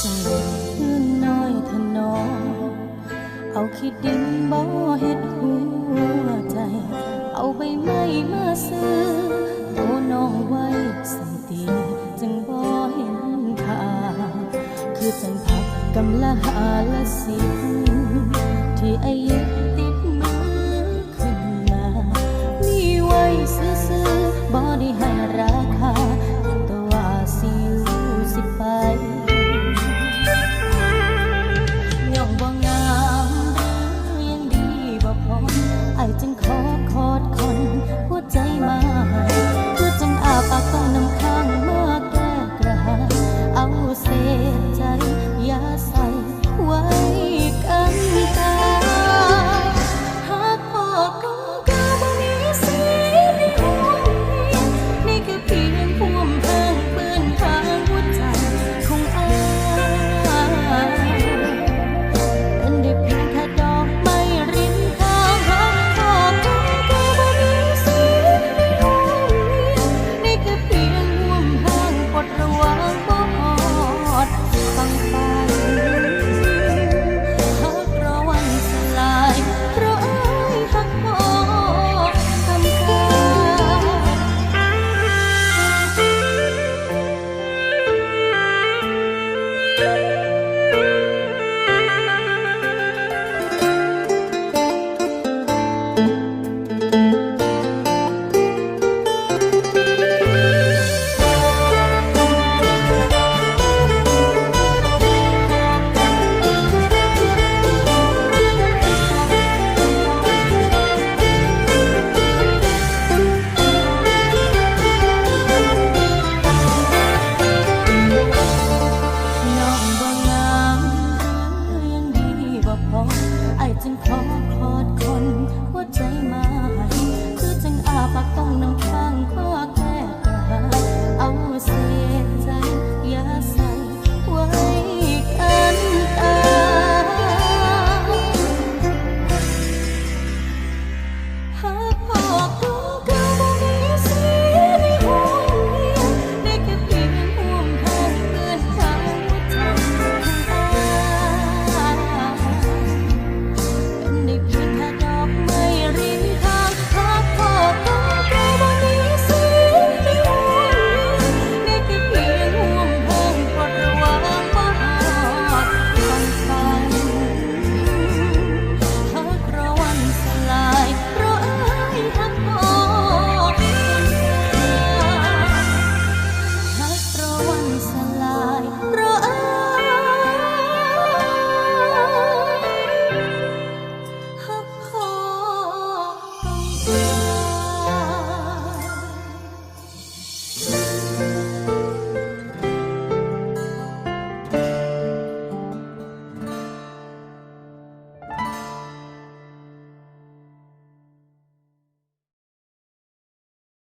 จังคืนน้อยทนอมเอาคิดดินบ่อเฮ็ดหัวใจ เอาใบไม้มาซื้อโตน้องไว้สังตีจึงบ่เห็นค่าคือจังพักกำละหาละสิที่อายุ まさか